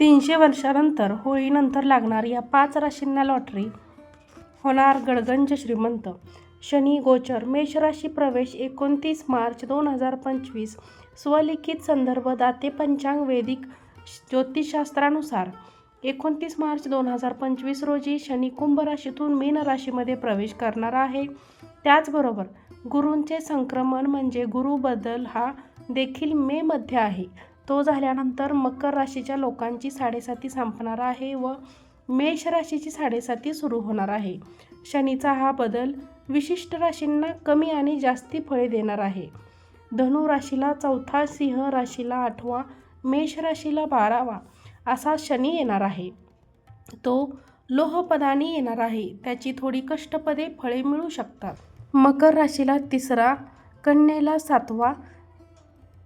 तीनशे वर्षानंतर होळीनंतर लागणार या पाच राशींना लॉटरी होणार गडगंज श्रीमंत. शनी गोचर मेष राशी प्रवेश एकोणतीस मार्च दोन हजार पंचवीस. स्वलिखित संदर्भ दाते पंचांग वैदिक ज्योतिषशास्त्रानुसार. एकोणतीस मार्च दोन हजार पंचवीस रोजी शनी कुंभ राशीतून मीन राशीमध्ये प्रवेश करणार आहे. त्याचबरोबर गुरूंचे संक्रमण म्हणजे गुरु बदल हा देखील मे मध्ये आहे. तो झाल्यानंतर मकर राशीच्या लोकांची साडेसाती संपणार आहे व मेष राशीची साडेसाती सुरू होणार आहे. शनीचा हा बदल विशिष्ट राशींना कमी आणि जास्ती फळे देणार आहे. धनु राशीला चौथा सिंह राशीला आठवा मेष राशीला बारावा असा शनी येणार आहे. तो लोहपदानी येणार आहे. त्याची थोडी कष्टपदे फळे मिळू शकतात. मकर राशीला तिसरा कन्येला सातवा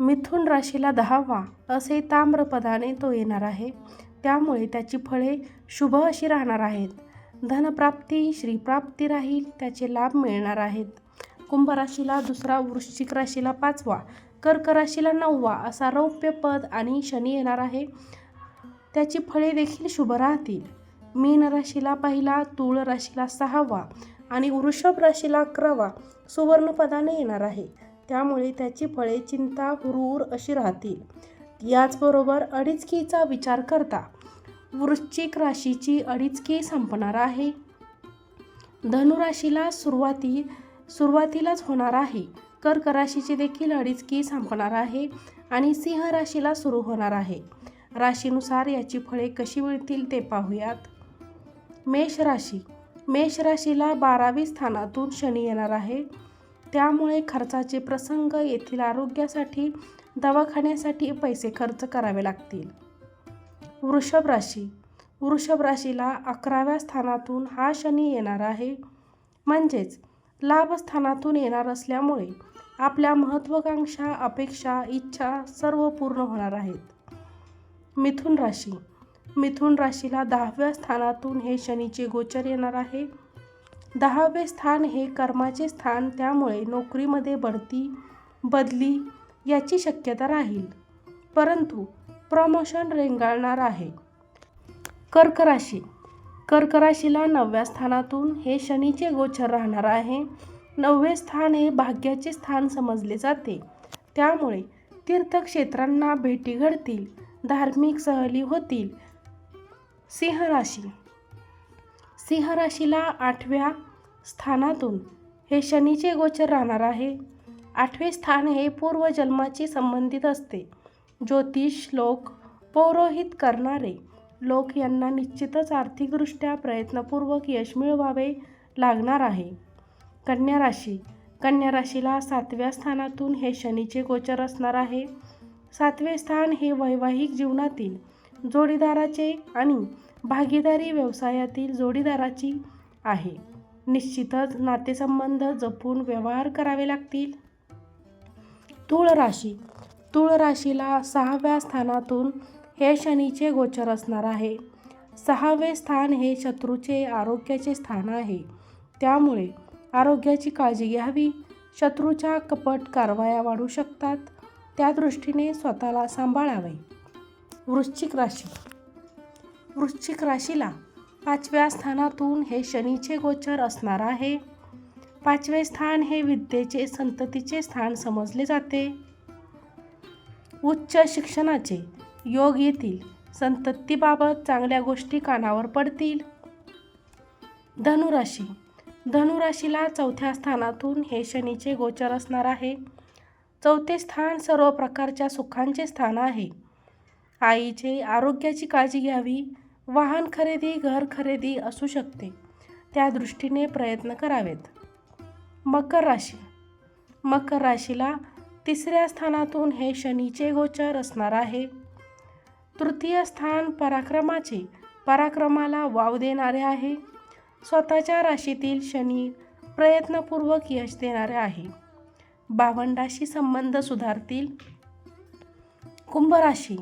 मिथुन राशीला दहावा असे ताम्रपदाने तो येणार आहे. त्यामुळे त्याची फळे शुभ अशी राहणार आहेत. धनप्राप्ती श्रीप्राप्ती राहील त्याचे लाभ मिळणार आहेत. कुंभ राशीला दुसरा वृश्चिक राशीला पाचवा कर्क राशीला नववा असा रौप्य पद आणि शनी येणार आहे. त्याची फळे देखील शुभ राहतील. मीन राशीला पहिला तूळ राशीला सहावा आणि वृषभ राशीला अकरावा सुवर्णपदाने येणार आहे. त्यामुळे त्याची फळे चिंता हुरूर अशी राहतील. याचबरोबर अडीचकीचा विचार करता वृश्चिक राशीची अडीचकी संपणार आहे. धनुराशीला सुरुवाती सुरुवातीलाच होणार आहे. कर्क राशीची देखील अडीचकी संपणार आहे आणि सिंह राशीला सुरू होणार आहे. राशीनुसार याची फळे कशी मिळतील ते पाहूयात. मेष राशी. मेष राशीला बारावी स्थानातून शनी येणार आहे. त्यामुळे खर्चाचे प्रसंग येथील आरोग्यासाठी दवाखान्यासाठी पैसे खर्च करावे लागतील. वृषभ राशी. वृषभ राशीला अकराव्या स्थानातून हा शनी येणार आहे. म्हणजेच लाभस्थानातून येणार असल्यामुळे आपल्या महत्त्वाकांक्षा अपेक्षा इच्छा सर्व पूर्ण होणार आहेत. मिथुन राशी. मिथुन राशीला दहाव्या स्थानातून हे शनीचे गोचर येणार आहे. दहावे स्थान हे कर्माचे स्थान त्यामुळे नोकरीमध्ये बढती बदली याची शक्यता राहील. परंतु प्रमोशन रेंगाळणार आहे. कर्क राशी. कर्क राशीला नवव्या स्थानातून हे शनीचे गोचर राहणार आहे. नववे स्थान हे भाग्याचे स्थान समजले जाते. त्यामुळे तीर्थक्षेत्रांना भेटी घडतील धार्मिक सहली होतील. सिंह राशी. सिंह राशीला आठव्या स्थानातून हे शनीचे गोचर राहणार आहे. आठवे स्थान हे पूर्वजन्माची संबंधित असते. ज्योतिष लोक पौरोहित करणारे लोक यांना निश्चितच आर्थिकदृष्ट्या प्रयत्नपूर्वक यश मिळवावे लागणार आहे. कन्या राशी. कन्या राशीला सातव्या स्थानातून हे शनीचे गोचर असणार आहे. सातवे स्थान हे वैवाहिक जीवनातील जोडीदाराचे आणि भागीदारी व्यवसायातील जोडीदाराची आहे. निश्चितच नातेसंबंध जपून व्यवहार करावे लागतील. तूळ राशी. तूळ राशीला सहाव्या स्थानातून हे शनीचे गोचर असणार आहे. सहावे स्थान हे शत्रूचे आरोग्याचे स्थान आहे. त्यामुळे आरोग्याची काळजी घ्यावी. शत्रूच्या कपट कारवाया वाढू शकतात. त्या दृष्टीने स्वतःला सांभाळावे. वृश्चिक राशी. वृश्चिक राशीला पाचव्या स्थानातून हे शनीचे गोचर असणार आहे. पाचवे स्थान हे विद्येचे संततीचे स्थान समजले जाते. उच्च शिक्षणाचे योग येतील. संततीबाबत चांगल्या गोष्टी कानावर पडतील. धनुराशी. धनुराशीला चौथ्या स्थानातून हे शनीचे गोचर असणार आहे. चौथे स्थान सर्व प्रकारच्या सुखांचे स्थान आहे. आईचे आरोग्याची काळजी घ्यावी. वाहन खरेदी घर खरेदी असू शकते. त्या दृष्टीने प्रयत्न करावेत. मकर राशी. मकर राशीला तिसऱ्या स्थानातून हे शनीचे गोचर असणार आहे. तृतीय स्थान पराक्रमाचे. पराक्रमाला वाव देणारे आहे. स्वतःच्या राशीतील शनी प्रयत्नपूर्वक यश देणारे आहे. भावंडाशी संबंध सुधारतील. कुंभ राशी.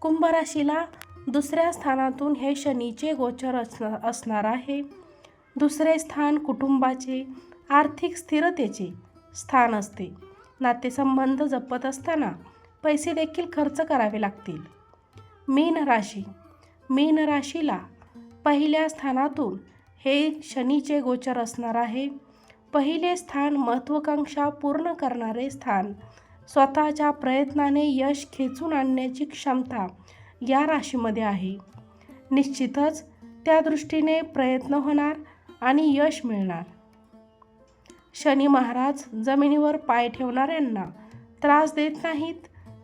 कुंभ राशीला दुसऱ्या स्थानातून हे शनीचे गोचर असणार असणार आहे. दुसरे स्थान कुटुंबाचे आर्थिक स्थिरतेचे स्थान असते. नातेसंबंध जपत असताना पैसे देखील खर्च करावे लागतील. मीन राशी. मीन राशीला पहिल्या स्थानातून हे शनीचे गोचर असणार आहे. पहिले स्थान महत्त्वाकांक्षा पूर्ण करणारे स्थान. स्वतःच्या प्रयत्नाने यश खेचून आणण्याची क्षमता या राशीमध्ये आहे. निश्चितच त्या दृष्टीने प्रयत्न होणार आणि यश मिळणार. शनी महाराज जमिनीवर पाय ठेवणाऱ्यांना त्रास देत नाहीत.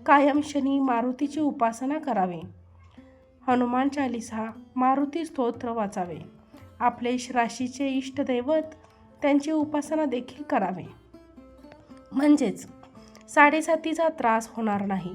कायम शनी मारुतीची उपासना करावी. हनुमान चालिसा मारुती स्तोत्र वाचावे. आपले श- राशीचे इष्टदैवत त्यांची उपासना देखील करावे. म्हणजेच साडेसातीचा त्रास होणार नाही.